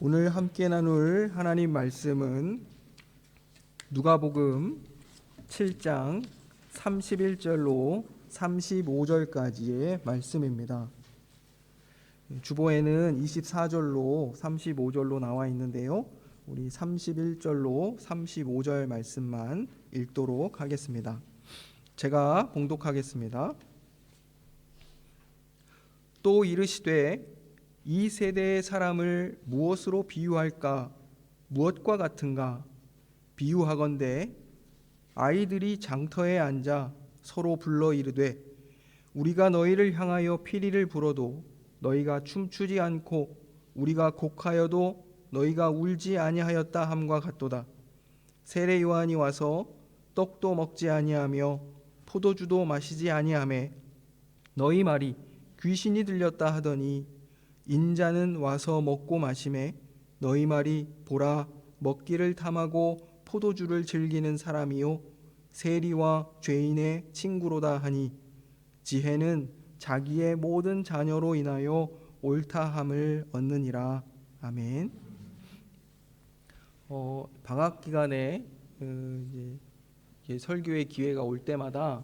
오늘 함께 나눌 하나님 말씀은 누가복음 7장 31절로 35절까지의 말씀입니다. 주보에는 24절로 35절로 나와 있는데요. 우리 31절로 35절 말씀만 읽도록 하겠습니다. 제가 봉독하겠습니다. 또 이르시되 이 세대의 사람을 무엇으로 비유할까? 무엇과 같은가? 비유하건대 아이들이 장터에 앉아 서로 불러 이르되 우리가 너희를 향하여 피리를 불어도 너희가 춤추지 않고 우리가 곡하여도 너희가 울지 아니하였다 함과 같도다. 세례 요한이 와서 떡도 먹지 아니하며 포도주도 마시지 아니하매 너희 말이 귀신이 들렸다 하더니 인자는 와서 먹고 마심에 너희 말이 보라 먹기를 탐하고 포도주를 즐기는 사람이요 세리와 죄인의 친구로다 하니 지혜는 자기의 모든 자녀로 인하여 옳다함을 얻느니라 아멘. 어, 방학 기간에 어, 이제 설교의 기회가 올 때마다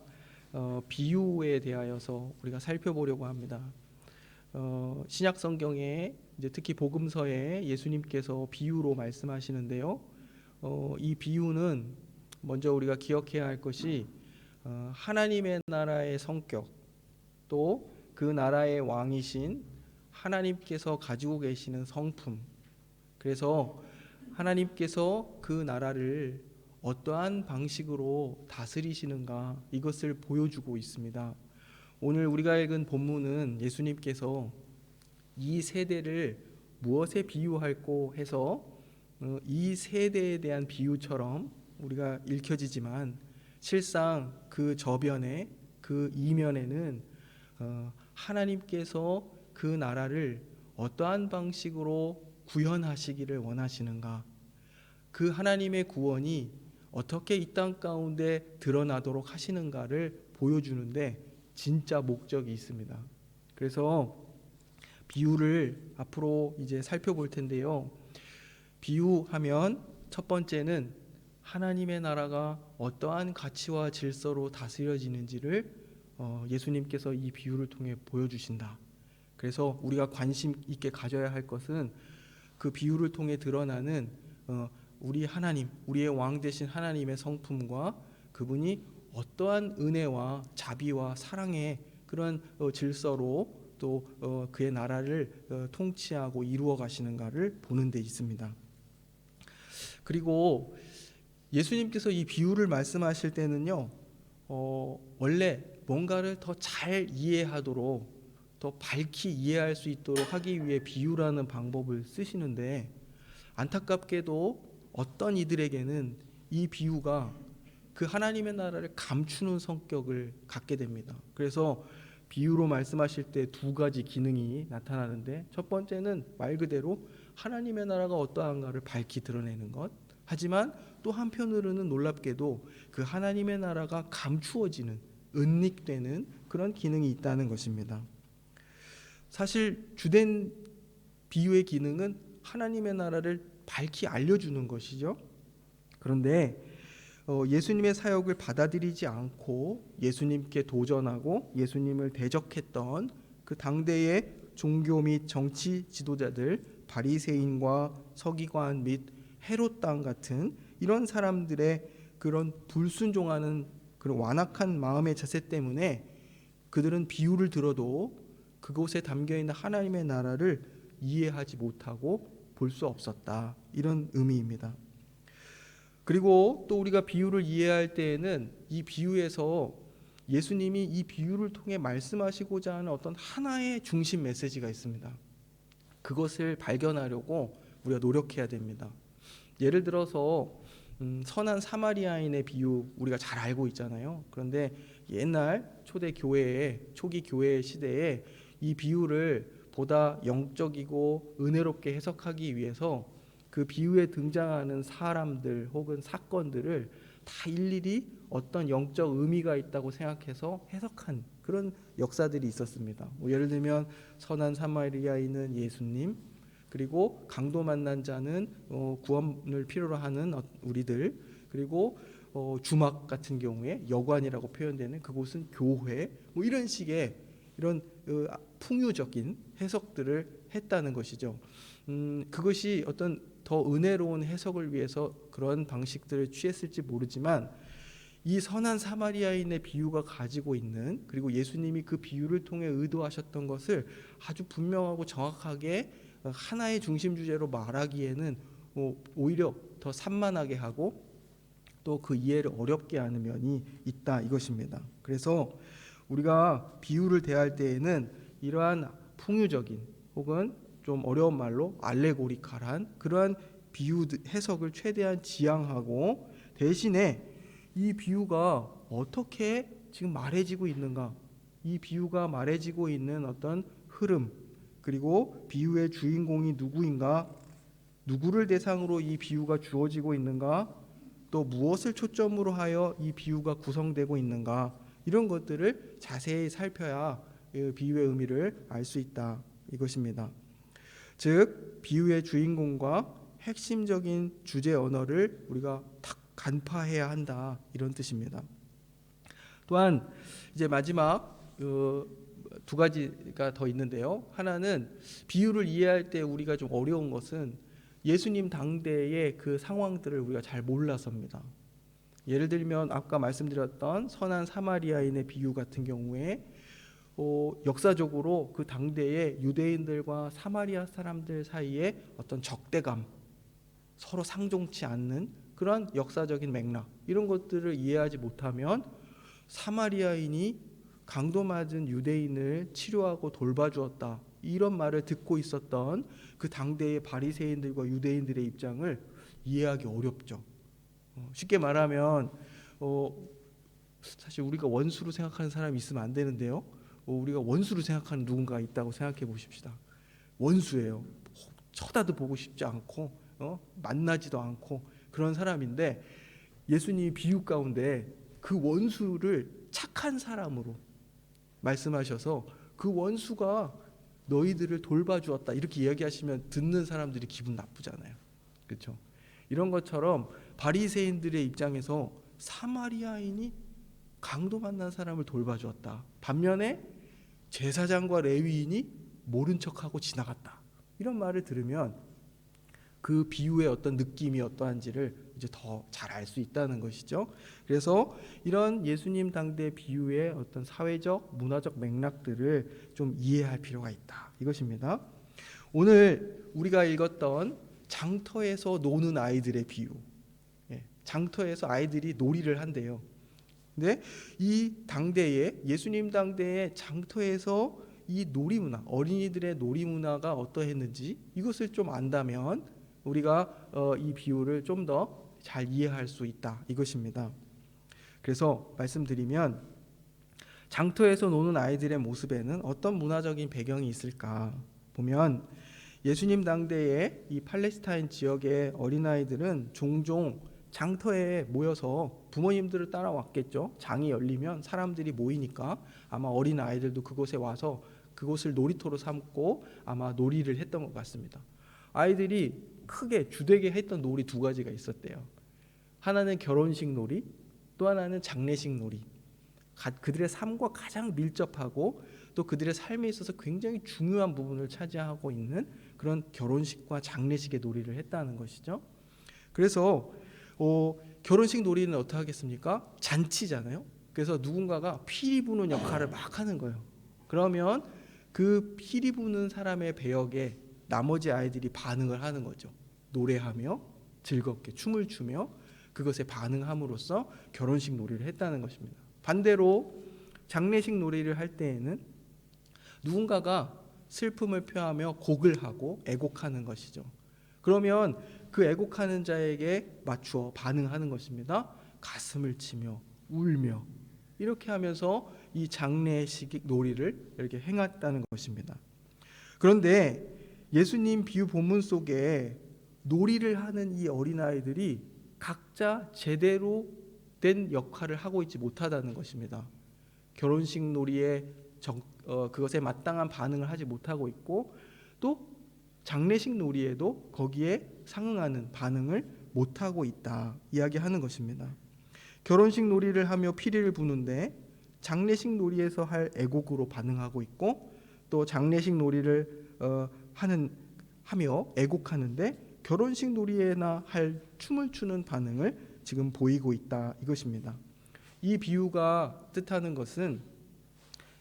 어, 비유에 대하여서 우리가 살펴보려고 합니다. 어, 신약 성경에 이제 특히 복음서에 예수님께서 비유로 말씀하시는데요. 어, 이 비유는 먼저 우리가 기억해야 할 것이 어, 하나님의 나라의 성격 또 그 나라의 왕이신 하나님께서 가지고 계시는 성품 그래서 하나님께서 그 나라를 어떠한 방식으로 다스리시는가 이것을 보여주고 있습니다. 오늘 우리가 읽은 본문은 예수님께서 이 세대를 무엇에 비유할고 해서 어, 이 세대에 대한 비유처럼 우리가 읽혀지지만 실상 그 저변에 그 이면에는 어, 하나님께서 그 나라를 어떠한 방식으로 구현하시기를 원하시는가? 그 하나님의 구원이 어떻게 이 땅 가운데 드러나도록 하시는가를 보여주는데 진짜 목적이 있습니다. 그래서 비유를 앞으로 이제 살펴볼 텐데요. 비유하면 첫 번째는 하나님의 나라가 어떠한 가치와 질서로 다스려지는지를 어, 예수님께서 이 비유를 통해 보여주신다. 그래서 우리가 관심 있게 가져야 할 것은 그 비유를 통해 드러나는 어, 우리 하나님, 우리의 왕 되신 하나님의 성품과 그분이 어떠한 은혜와 자비와 사랑의 그런 어, 질서로 또 어, 그의 나라를 어, 통치하고 이루어 가시는가를 보는 데 있습니다. 그리고 예수님께서 이 비유를 말씀하실 때는요, 어, 원래 뭔가를 더 잘 이해하도록 더 밝히 이해할 수 있도록 하기 위해 비유라는 방법을 쓰시는데 안타깝게도 어떤 이들에게는 이 비유가 그 하나님의 나라를 감추는 성격을 갖게 됩니다. 그래서 비유로 말씀하실 때 두 가지 기능이 나타나는데 첫 번째는 말 그대로 하나님의 나라가 어떠한가를 밝히 드러내는 것. 하지만 또 한편으로는 놀랍게도 그 하나님의 나라가 감추어지는 은닉되는 그런 기능이 있다는 것입니다. 사실 주된 비유의 기능은 하나님의 나라를 밝히 알려주는 것이죠. 그런데 어, 예수님의 사역을 받아들이지 않고 예수님께 도전하고 예수님을 대적했던 그 당대의 종교 및 정치 지도자들 바리새인과 서기관 및 헤롯 당 같은 이런 사람들의 그런 불순종하는 그런 완악한 마음의 자세 때문에 그들은 비유를 들어도 그곳에 담겨 있는 하나님의 나라를 이해하지 못하고 볼 수 없었다. 이런 의미입니다. 그리고 또 우리가 비유를 이해할 때에는 이 비유에서 예수님이 이 비유를 통해 말씀하시고자 하는 어떤 하나의 중심 메시지가 있습니다. 그것을 발견하려고 우리가 노력해야 됩니다. 예를 들어서 음, 선한 사마리아인의 비유 우리가 잘 알고 있잖아요. 그런데 옛날 초대 교회의 초기 교회 시대에 이 비유를 보다 영적이고 은혜롭게 해석하기 위해서 그 비유에 등장하는 사람들 혹은 사건들을 다 일일이 어떤 영적 의미가 있다고 생각해서 해석한 그런 역사들이 있었습니다. 뭐 예를 들면 선한 사마리아인은 예수님, 그리고 강도 만난 자는 어, 구원을 필요로 하는 어- 우리들 그리고 어, 주막 같은 경우에 여관이라고 표현되는 그곳은 교회 뭐 이런 식의 이런 어, 풍유적인 해석들을 했다는 것이죠. 음, 그것이 어떤 더 은혜로운 해석을 위해서 그런 방식들을 취했을지 모르지만 이 선한 사마리아인의 비유가 가지고 있는 그리고 예수님이 그 비유를 통해 의도하셨던 것을 아주 분명하고 정확하게 하나의 중심 주제로 말하기에는 뭐 오히려 더 산만하게 하고 또 그 이해를 어렵게 하는 면이 있다 이것입니다. 그래서 우리가 비유를 대할 때에는 이러한 풍유적인 혹은 좀 어려운 말로 알레고리칼한 그러한 비유 해석을 최대한 지양하고 대신에 이 비유가 어떻게 지금 말해지고 있는가? 이 비유가 말해지고 있는 어떤 흐름 그리고 비유의 주인공이 누구인가? 누구를 대상으로 이 비유가 주어지고 있는가? 또 무엇을 초점으로 하여 이 비유가 구성되고 있는가? 이런 것들을 자세히 살펴야 이 비유의 의미를 알 수 있다 이것입니다. 즉 비유의 주인공과 핵심적인 주제 언어를 우리가 탁 간파해야 한다 이런 뜻입니다. 또한 이제 마지막 어, 두 가지가 더 있는데요. 하나는 비유를 이해할 때 우리가 좀 어려운 것은 예수님 당대의 그 상황들을 우리가 잘 몰라서입니다. 예를 들면 아까 말씀드렸던 선한 사마리아인의 비유 같은 경우에 어, 역사적으로 그 당대의 유대인들과 사마리아 사람들 사이에 어떤 적대감, 서로 상종치 않는 그런 역사적인 맥락 이런 것들을 이해하지 못하면 사마리아인이 강도 맞은 유대인을 치료하고 돌봐주었다 이런 말을 듣고 있었던 그 당대의 바리새인들과 유대인들의 입장을 이해하기 어렵죠. 어, 쉽게 말하면 어, 사실 우리가 원수로 생각하는 사람이 있으면 안 되는데요. 어, 우리가 원수로 생각하는 누군가 있다고 생각해 보십시다. 원수예요. 쳐다도 보고 싶지 않고 어? 만나지도 않고 그런 사람인데 예수님이 비유 가운데 그 원수를 착한 사람으로 말씀하셔서 그 원수가 너희들을 돌봐주었다 이렇게 이야기하시면 듣는 사람들이 기분 나쁘잖아요. 그렇죠? 이런 것처럼 바리새인들의 입장에서 사마리아인이 강도 만난 사람을 돌봐주었다. 반면에 제사장과 레위인이 모른 척하고 지나갔다. 이런 말을 들으면 그 비유의 어떤 느낌이 어떠한지를 이제 더 잘 알 수 있다는 것이죠. 그래서 이런 예수님 당대 비유의 어떤 사회적, 문화적 맥락들을 좀 이해할 필요가 있다. 이것입니다. 오늘 우리가 읽었던 장터에서 노는 아이들의 비유. 예, 장터에서 아이들이 놀이를 한대요. 근데 이 당대에 예수님 당대의 장터에서 이 놀이 문화, 어린이들의 놀이 문화가 어떠했는지 이것을 좀 안다면 우리가 어, 이 비유를 좀 더 잘 이해할 수 있다 이것입니다. 그래서 말씀드리면 장터에서 노는 아이들의 모습에는 어떤 문화적인 배경이 있을까 보면 예수님 당대의 이 팔레스타인 지역의 어린아이들은 종종 장터에 모여서 부모님들을 따라왔겠죠. 장이 열리면 사람들이 모이니까 아마 어린 아이들도 그곳에 와서 그곳을 놀이터로 삼고 아마 놀이를 했던 것 같습니다. 아이들이 크게 주되게 했던 놀이 두 가지가 있었대요. 하나는 결혼식 놀이, 또 하나는 장례식 놀이. 가- 그들의 삶과 가장 밀접하고 또 그들의 삶에 있어서 굉장히 중요한 부분을 차지하고 있는 그런 결혼식과 장례식의 놀이를 했다는 것이죠. 그래서 어, 결혼식 놀이는 어떻게 하겠습니까? 잔치잖아요. 그래서 누군가가 피리 부는 역할을 막 하는 거예요. 그러면 그 피리 부는 사람의 배역에 나머지 아이들이 반응을 하는 거죠. 노래하며 즐겁게 춤을 추며 그것에 반응함으로써 결혼식 놀이를 했다는 것입니다. 반대로 장례식 놀이를 할 때에는 누군가가 슬픔을 표하며 곡을 하고 애곡하는 것이죠. 그러면 그 애곡하는 자에게 맞추어 반응하는 것입니다. 가슴을 치며 울며 이렇게 하면서 이 장례식 놀이를 이렇게 행했다는 것입니다. 그런데 예수님 비유 본문 속에 놀이를 하는 이 어린아이들이 각자 제대로 된 역할을 하고 있지 못하다는 것입니다. 결혼식 놀이에 적, 어, 그것에 마땅한 반응을 하지 못하고 있고 또 장례식 놀이에도 거기에 상응하는 반응을 못 하고 있다 이야기하는 것입니다. 결혼식 놀이를 하며 피리를 부는데 장례식 놀이에서 할 애곡으로 반응하고 있고 또 장례식 놀이를 어, 하는 하며 애곡하는데 결혼식 놀이에나 할 춤을 추는 반응을 지금 보이고 있다 이것입니다. 이 비유가 뜻하는 것은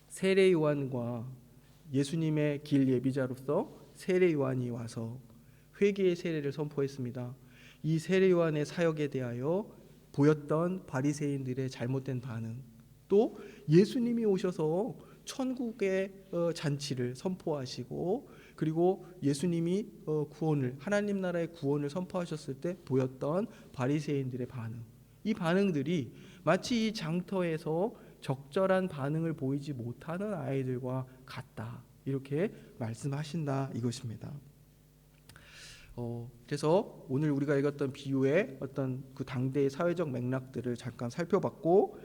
세례 요한과 예수님의 길 예비자로서 세례 요한이 와서 회개의 세례를 선포했습니다. 이 세례 요한의 사역에 대하여 보였던 바리새인들의 잘못된 반응, 또 예수님이 오셔서 천국의 어, 잔치를 선포하시고 그리고 예수님이 어, 구원을 하나님 나라의 구원을 선포하셨을 때 보였던 바리새인들의 반응. 이 반응들이 마치 이 장터에서 적절한 반응을 보이지 못하는 아이들과 같다. 이렇게 말씀하신다 이것입니다. 어, 그래서 오늘 우리가 읽었던 비유의 어떤 그 당대의 사회적 맥락들을 잠깐 살펴봤고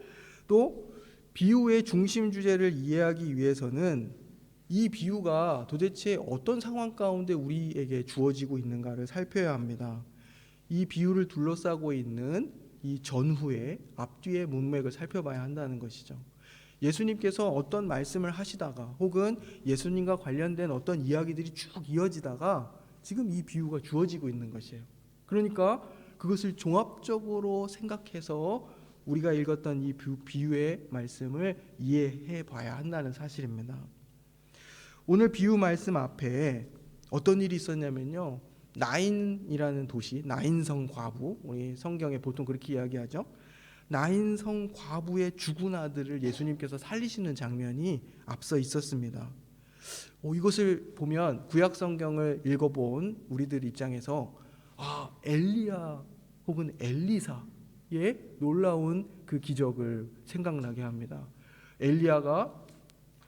또 비유의 중심 주제를 이해하기 위해서는 이 비유가 도대체 어떤 상황 가운데 우리에게 주어지고 있는가를 살펴야 합니다. 이 비유를 둘러싸고 있는 이 전후의 앞뒤의 문맥을 살펴봐야 한다는 것이죠. 예수님께서 어떤 말씀을 하시다가 혹은 예수님과 관련된 어떤 이야기들이 쭉 이어지다가 지금 이 비유가 주어지고 있는 것이에요. 그러니까 그것을 종합적으로 생각해서 우리가 읽었던 이 비유의 말씀을 이해해 봐야 한다는 사실입니다. 오늘 비유 말씀 앞에 어떤 일이 있었냐면요. 나인이라는 도시, 나인성 과부, 우리 성경에 보통 그렇게 이야기하죠. 나인성 과부의 죽은 아들을 예수님께서 살리시는 장면이 앞서 있었습니다. 어, 이것을 보면 구약 성경을 읽어본 우리들 입장에서 아 엘리야 혹은 엘리사의 놀라운 그 기적을 생각나게 합니다. 엘리야가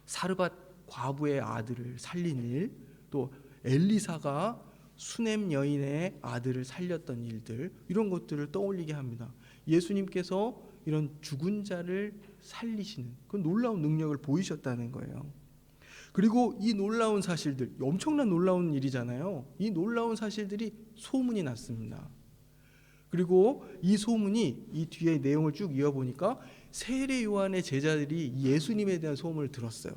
사르밧 과부의 아들을 살린 일, 또 엘리사가 수넴 여인의 아들을 살렸던 일들 이런 것들을 떠올리게 합니다. 예수님께서 이런 죽은 자를 살리시는 그 놀라운 능력을 보이셨다는 거예요. 그리고 이 놀라운 사실들, 엄청난 놀라운 일이잖아요. 이 놀라운 사실들이 소문이 났습니다. 그리고 이 소문이 이 뒤에 내용을 쭉 이어보니까 세례 요한의 제자들이 예수님에 대한 소문을 들었어요.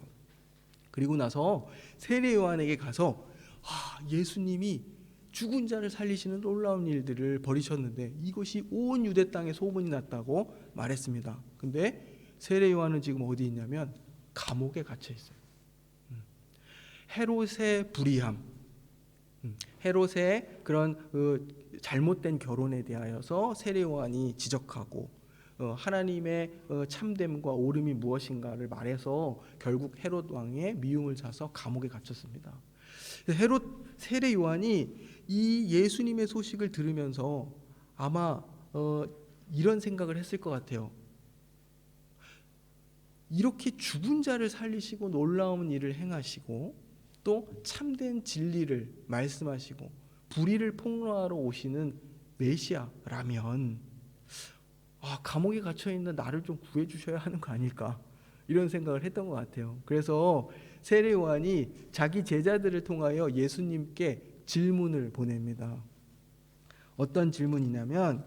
그리고 나서 세례 요한에게 가서 아, 예수님이 죽은 자를 살리시는 놀라운 일들을 벌이셨는데 이것이 온 유대 땅에 소문이 났다고 말했습니다. 근데 세례 요한은 지금 어디 있냐면 감옥에 갇혀 있어요. 헤롯의 불의함, 음, 헤롯의 그런 그 잘못된 결혼에 대하여서 세례 요한이 지적하고 어, 하나님의 어, 참됨과 옳음이 무엇인가를 말해서 결국 헤롯 왕의 미움을 사서 감옥에 갇혔습니다. 헤롯 세례 요한이 이 예수님의 소식을 들으면서 아마 어, 이런 생각을 했을 것 같아요. 이렇게 죽은 자를 살리시고 놀라운 일을 행하시고 또 참된 진리를 말씀하시고 불의를 폭로하러 오시는 메시아라면 아, 감옥에 갇혀 있는 나를 좀 구해 주셔야 하는 거 아닐까 이런 생각을 했던 것 같아요. 그래서 세례 요한이 자기 제자들을 통하여 예수님께 질문을 보냅니다. 어떤 질문이냐면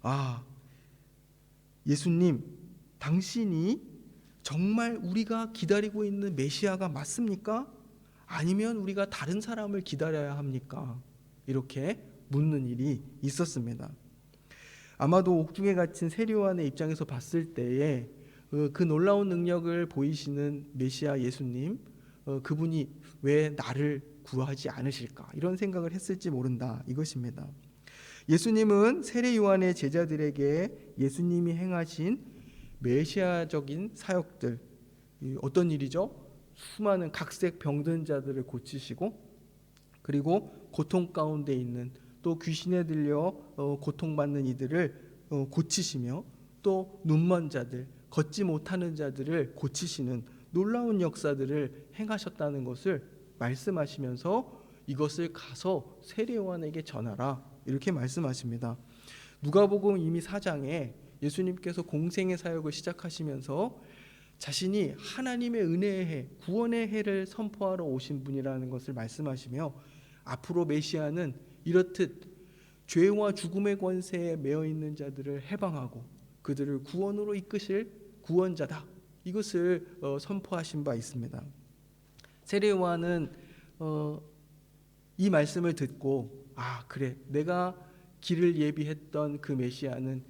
아 예수님 당신이 정말 우리가 기다리고 있는 메시아가 맞습니까? 아니면 우리가 다른 사람을 기다려야 합니까? 이렇게 묻는 일이 있었습니다. 아마도 옥중에 갇힌 세례요한의 입장에서 봤을 때에 어, 그 놀라운 능력을 보이시는 메시아 예수님 어, 그분이 왜 나를 구하지 않으실까 이런 생각을 했을지 모른다 이것입니다. 예수님은 세례 요한의 제자들에게 예수님이 행하신 메시아적인 사역들 어떤 일이죠? 수많은 각색 병든 자들을 고치시고 그리고 고통 가운데 있는 또 귀신에 들려 어, 고통받는 이들을 어, 고치시며 또 눈먼 자들 걷지 못하는 자들을 고치시는 놀라운 역사들을 행하셨다는 것을 말씀하시면서 이것을 가서 세례 요한에게 전하라 이렇게 말씀하십니다. 누가복음 이미 4장에 예수님께서 공생의 사역을 시작하시면서 자신이 하나님의 은혜의 해, 구원의 해를 선포하러 오신 분이라는 것을 말씀하시며 앞으로 메시아는 이렇듯 죄와 죽음의 권세에 매여 있는 자들을 해방하고 그들을 구원으로 이끄실 구원자다. 이것을 어, 선포하신 바 있습니다. 세례 요한은 어, 이 말씀을 듣고 아 그래 내가 길을 예비했던 그 메시아는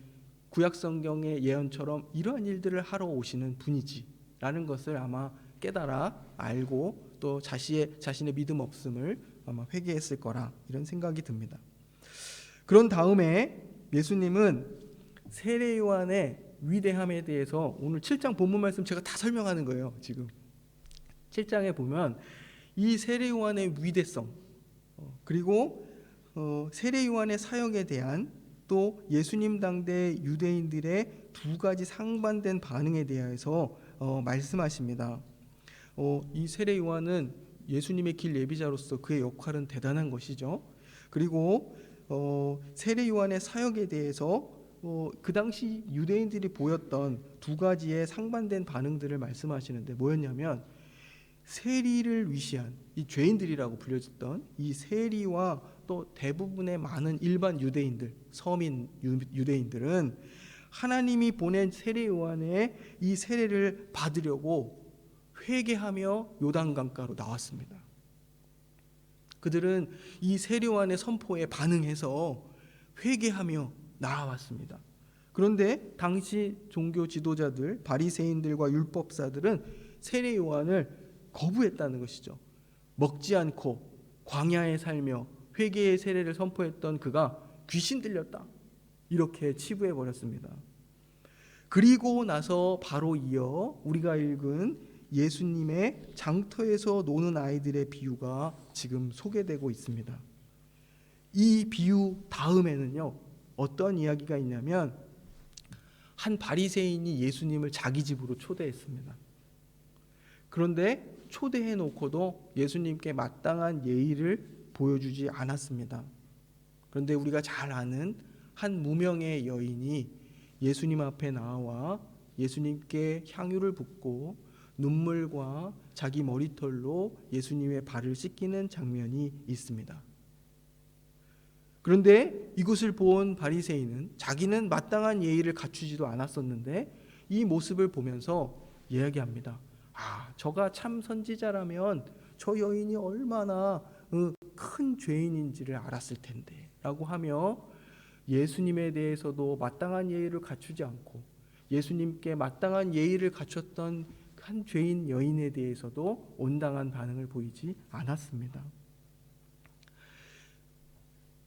구약 성경의 예언처럼 이러한 일들을 하러 오시는 분이지라는 것을 아마 깨달아 알고 또 자신의 자신의 믿음 없음을 아마 회개했을 거라 이런 생각이 듭니다. 그런 다음에 예수님은 세례 요한의 위대함에 대해서 오늘 7장 본문 말씀 제가 다 설명하는 거예요. 지금 7장에 보면 이 세례 요한의 위대성 어, 그리고 어, 세례 요한의 사역에 대한 또 예수님 당대 유대인들의 두 가지 상반된 반응에 대해서 어, 말씀하십니다. 어, 이 세례 요한은 예수님의 길 예비자로서 그의 역할은 대단한 것이죠. 그리고 어, 세례 요한의 사역에 대해서 어, 그 당시 유대인들이 보였던 두 가지의 상반된 반응들을 말씀하시는데 뭐였냐면 세리를 위시한 이 죄인들이라고 불려졌던 이 세리와 또 대부분의 많은 일반 유대인들 서민 유, 유대인들은 하나님이 보낸 세례 요한의 이 세례를 받으려고 회개하며 요단강가로 나왔습니다. 그들은 이 세례 요한의 선포에 반응해서 회개하며 나아왔습니다. 그런데 당시 종교 지도자들, 바리새인들과 율법사들은 세례 요한을 거부했다는 것이죠. 먹지 않고 광야에 살며 회개의 세례를 선포했던 그가 귀신 들렸다. 이렇게 치부해 버렸습니다. 그리고 나서 바로 이어 우리가 읽은 예수님의 장터에서 노는 아이들의 비유가 지금 소개되고 있습니다. 이 비유 다음에는요. 어떤 이야기가 있냐면 한 바리새인이 예수님을 자기 집으로 초대했습니다. 그런데 초대해 놓고도 예수님께 마땅한 예의를 보여주지 않았습니다. 그런데 우리가 잘 아는 한 무명의 여인이 예수님 앞에 나와 예수님께 향유를 붓고 눈물과 자기 머리털로 예수님의 발을 씻기는 장면이 있습니다. 그런데 이것을 본 바리새인은 자기는 마땅한 예의를 갖추지도 않았었는데 이 모습을 보면서 이야기합니다. 아, 저가 참 선지자라면 저 여인이 얼마나 어, 큰 죄인인지를 알았을 텐데 라고 하며 예수님에 대해서도 마땅한 예의를 갖추지 않고 예수님께 마땅한 예의를 갖췄던 한 죄인 여인에 대해서도 온당한 반응을 보이지 않았습니다.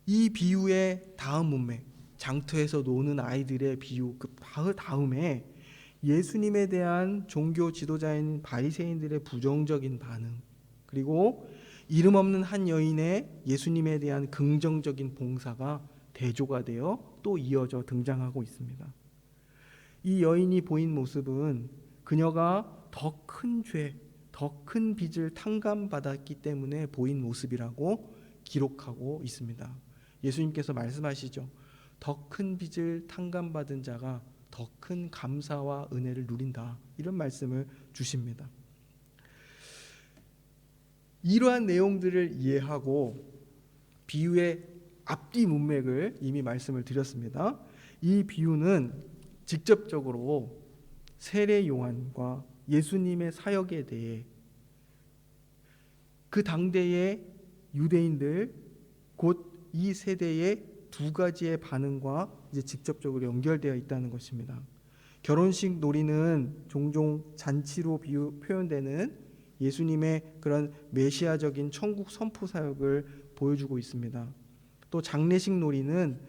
이 비유의 다음 문맥, 장터에서 노는 아이들의 비유 그 다음에 예수님에 대한 종교 지도자인 바리새인들의 부정적인 반응, 그리고 이름 없는 한 여인의 예수님에 대한 긍정적인 봉사가 대조가 되어 또 이어져 등장하고 있습니다. 이 여인이 보인 모습은 그녀가 더 큰 죄, 더 큰 빚을 탕감받았기 때문에 보인 모습이라고 기록하고 있습니다. 예수님께서 말씀하시죠. 더 큰 빚을 탕감받은 자가 더 큰 감사와 은혜를 누린다. 이런 말씀을 주십니다. 이러한 내용들을 이해하고 비유의 앞뒤 문맥을 이미 말씀을 드렸습니다. 이 비유는 직접적으로 세례 요한과 예수님의 사역에 대해 그 당대의 유대인들 곧 이 세대의 두 가지의 반응과 이제 직접적으로 연결되어 있다는 것입니다. 결혼식 놀이는 종종 잔치로 비유, 표현되는 예수님의 그런 메시아적인 천국 선포 사역을 보여주고 있습니다. 또 장례식 놀이는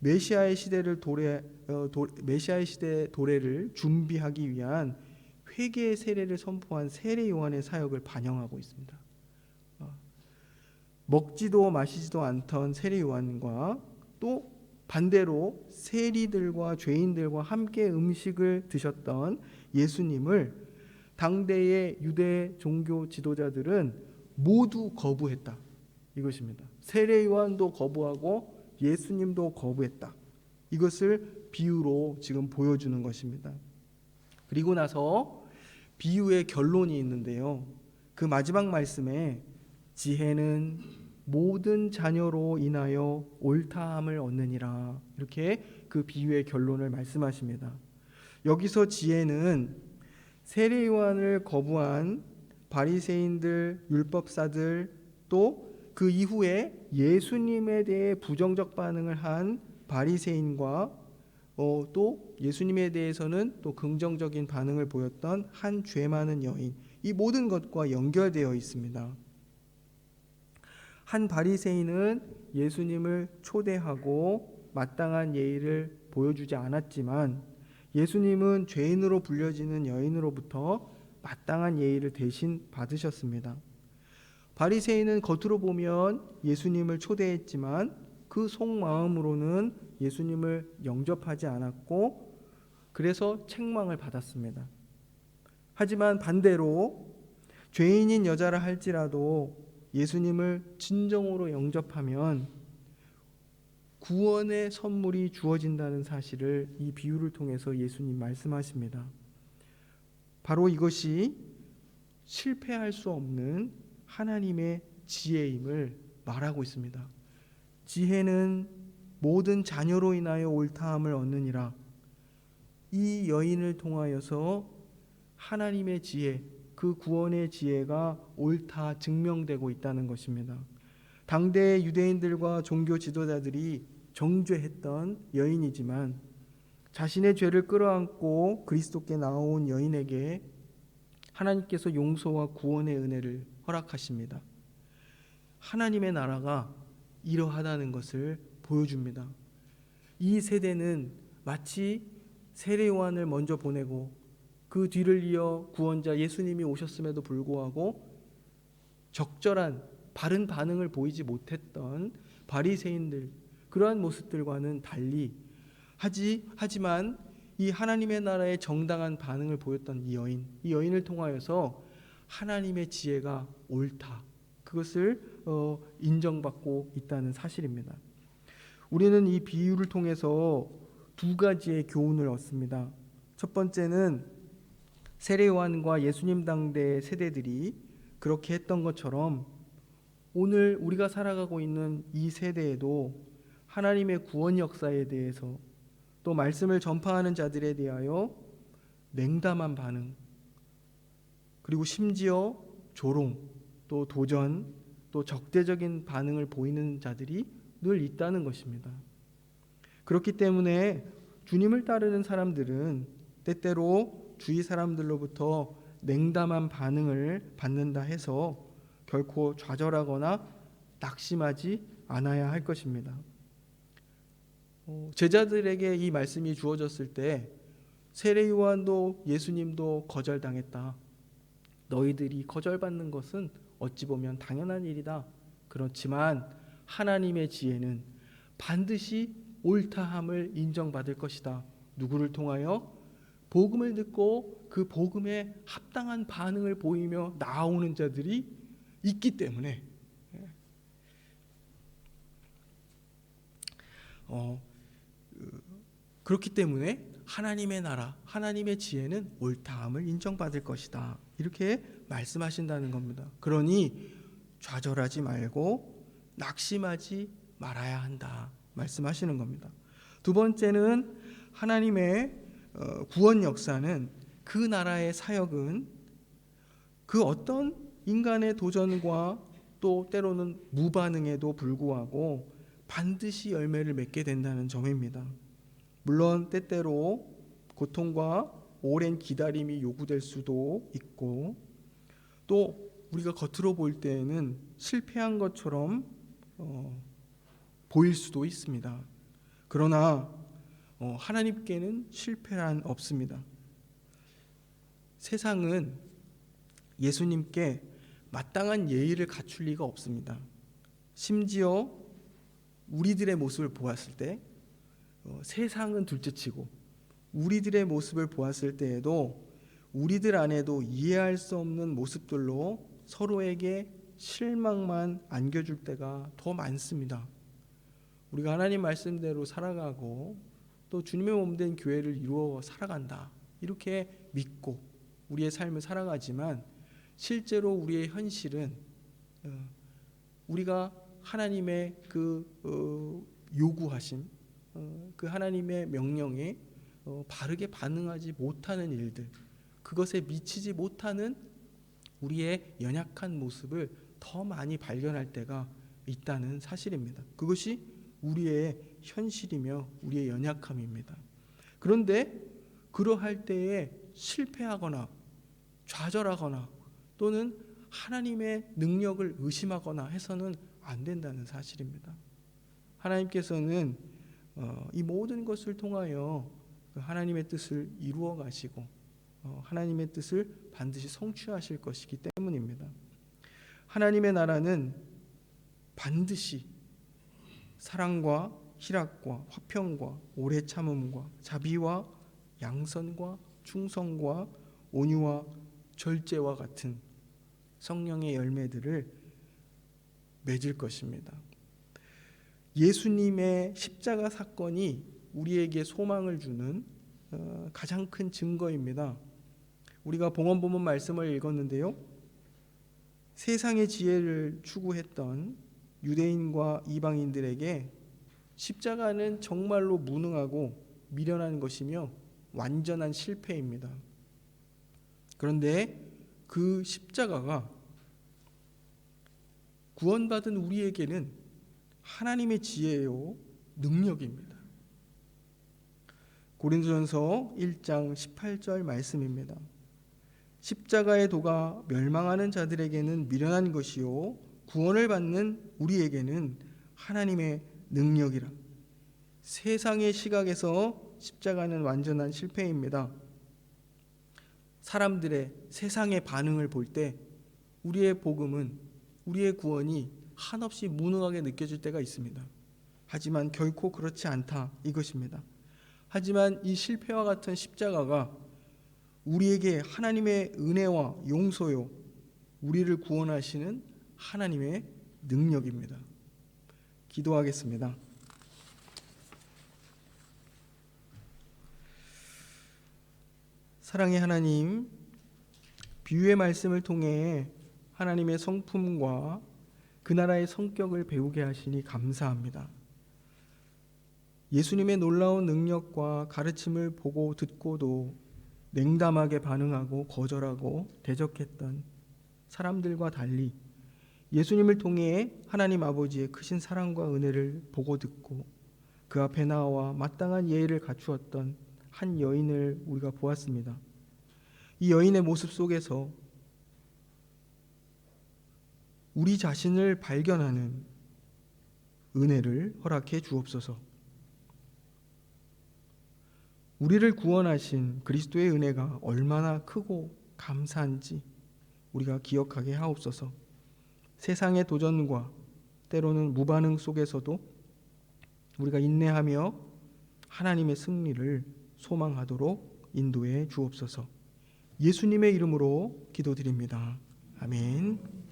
메시아의 시대를 도래 어, 도, 메시아의 시대 도래를 준비하기 위한 회개의 세례를 선포한 세례 요한의 사역을 반영하고 있습니다. 어, 먹지도 마시지도 않던 세례 요한과 또 반대로 세리들과 죄인들과 함께 음식을 드셨던 예수님을 당대의 유대 종교 지도자들은 모두 거부했다. 이것입니다. 세례 요한도 거부하고 예수님도 거부했다. 이것을 비유로 지금 보여주는 것입니다. 그리고 나서 비유의 결론이 있는데요. 그 마지막 말씀에 지혜는 모든 자녀로 인하여 옳다함을 얻느니라. 이렇게 그 비유의 결론을 말씀하십니다. 여기서 지혜는 세례 요한을 거부한 바리새인들, 율법사들 또 그 이후에 예수님에 대해 부정적 반응을 한 바리새인과 어, 또 예수님에 대해서는 또 긍정적인 반응을 보였던 한 죄 많은 여인 이 모든 것과 연결되어 있습니다. 한 바리새인은 예수님을 초대하고 마땅한 예의를 보여주지 않았지만 예수님은 죄인으로 불려지는 여인으로부터 마땅한 예의를 대신 받으셨습니다. 바리새인은 겉으로 보면 예수님을 초대했지만 그 속마음으로는 예수님을 영접하지 않았고 그래서 책망을 받았습니다. 하지만 반대로 죄인인 여자라 할지라도 예수님을 진정으로 영접하면 구원의 선물이 주어진다는 사실을 이 비유를 통해서 예수님 말씀하십니다. 바로 이것이 실패할 수 없는 하나님의 지혜임을 말하고 있습니다. 지혜는 모든 자녀로 인하여 옳다함을 얻느니라. 이 여인을 통하여서 하나님의 지혜, 그 구원의 지혜가 옳다 증명되고 있다는 것입니다. 당대 유대인들과 종교 지도자들이 정죄했던 여인이지만 자신의 죄를 끌어안고 그리스도께 나온 여인에게 하나님께서 용서와 구원의 은혜를 허락하십니다. 하나님의 나라가 이러하다는 것을 보여줍니다. 이 세대는 마치 세례 요한을 먼저 보내고 그 뒤를 이어 구원자 예수님이 오셨음에도 불구하고 적절한 바른 반응을 보이지 못했던 바리새인들 그러한 모습들과는 달리 하지 하지만 이 하나님의 나라의 정당한 반응을 보였던 이 여인 이 여인을 통하여서 하나님의 지혜가 옳다 그것을 어, 인정받고 있다는 사실입니다. 우리는 이 비유를 통해서 두 가지의 교훈을 얻습니다. 첫 번째는 세례 요한과 예수님 당대 세대들이 그렇게 했던 것처럼 오늘 우리가 살아가고 있는 이 세대에도 하나님의 구원 역사에 대해서 또 말씀을 전파하는 자들에 대하여 냉담한 반응 그리고 심지어 조롱 또 도전 또 적대적인 반응을 보이는 자들이 늘 있다는 것입니다. 그렇기 때문에 주님을 따르는 사람들은 때때로 주위 사람들로부터 냉담한 반응을 받는다 해서 결코 좌절하거나 낙심하지 않아야 할 것입니다. 어, 제자들에게 이 말씀이 주어졌을 때 세례 요한도 예수님도 거절당했다. 너희들이 거절받는 것은 어찌 보면 당연한 일이다. 그렇지만 하나님의 지혜는 반드시 옳다함을 인정받을 것이다. 누구를 통하여 복음을 듣고 그 복음에 합당한 반응을 보이며 나오는 자들이 있기 때문에 어, 그렇기 때문에 하나님의 나라, 하나님의 지혜는 옳다함을 인정받을 것이다. 이렇게 말씀하신다는 겁니다. 그러니 좌절하지 말고 낙심하지 말아야 한다. 말씀하시는 겁니다. 두 번째는 하나님의 어, 구원 역사는 그 나라의 사역은 그 어떤 인간의 도전과 또 때로는 무반응에도 불구하고 반드시 열매를 맺게 된다는 점입니다. 물론 때때로 고통과 오랜 기다림이 요구될 수도 있고 또 우리가 겉으로 볼 때에는 실패한 것처럼 어, 보일 수도 있습니다. 그러나 어, 하나님께는 실패란 없습니다. 세상은 예수님께 마땅한 예의를 갖출 리가 없습니다. 심지어 우리들의 모습을 보았을 때 어, 세상은 둘째치고 우리들의 모습을 보았을 때에도 우리들 안에도 이해할 수 없는 모습들로 서로에게 실망만 안겨줄 때가 더 많습니다. 우리가 하나님 말씀대로 살아가고 또 주님의 몸 된 교회를 이루어 살아간다. 이렇게 믿고 우리의 삶을 살아가지만 실제로 우리의 현실은 어, 우리가 하나님의 그 어, 요구하심, 어, 그 하나님의 명령에 어, 바르게 반응하지 못하는 일들, 그것에 미치지 못하는 우리의 연약한 모습을 더 많이 발견할 때가 있다는 사실입니다. 그것이 우리의 현실이며 우리의 연약함입니다. 그런데 그러할 때에 실패하거나 좌절하거나 또는 하나님의 능력을 의심하거나 해서는 안 된다는 사실입니다. 하나님께서는 어, 이 모든 것을 통하여 그 하나님의 뜻을 이루어 가시고 어, 하나님의 뜻을 반드시 성취하실 것이기 때문입니다. 하나님의 나라는 반드시 사랑과 희락과 화평과 오래 참음과 자비와 양선과 충성과 온유와 절제와 같은 성령의 열매들을 맺을 것입니다. 예수님의 십자가 사건이 우리에게 소망을 주는 어, 가장 큰 증거입니다. 우리가 봉헌본문 말씀을 읽었는데요. 세상의 지혜를 추구했던 유대인과 이방인들에게 십자가는 정말로 무능하고 미련한 것이며 완전한 실패입니다. 그런데 그 십자가가 구원받은 우리에게는 하나님의 지혜요 능력입니다. 고린도전서 1장 18절 말씀입니다. 십자가의 도가 멸망하는 자들에게는 미련한 것이요 구원을 받는 우리에게는 하나님의 능력이라. 세상의 시각에서 십자가는 완전한 실패입니다. 사람들의 세상의 반응을 볼 때 우리의 복음은 우리의 구원이 한없이 무능하게 느껴질 때가 있습니다. 하지만 결코 그렇지 않다 이것입니다. 하지만 이 실패와 같은 십자가가 우리에게 하나님의 은혜와 용서요, 우리를 구원하시는 하나님의 능력입니다. 기도하겠습니다. 사랑의 하나님, 비유의 말씀을 통해 하나님의 성품과 그 나라의 성격을 배우게 하시니 감사합니다. 예수님의 놀라운 능력과 가르침을 보고 듣고도 냉담하게 반응하고 거절하고 대적했던 사람들과 달리 예수님을 통해 하나님 아버지의 크신 사랑과 은혜를 보고 듣고 그 앞에 나와 마땅한 예의를 갖추었던 한 여인을 우리가 보았습니다. 이 여인의 모습 속에서 우리 자신을 발견하는 은혜를 허락해 주옵소서. 우리를 구원하신 그리스도의 은혜가 얼마나 크고 감사한지 우리가 기억하게 하옵소서. 세상의 도전과 때로는 무반응 속에서도 우리가 인내하며 하나님의 승리를 소망하도록 인도해 주옵소서. 예수님의 이름으로 기도드립니다. 아멘.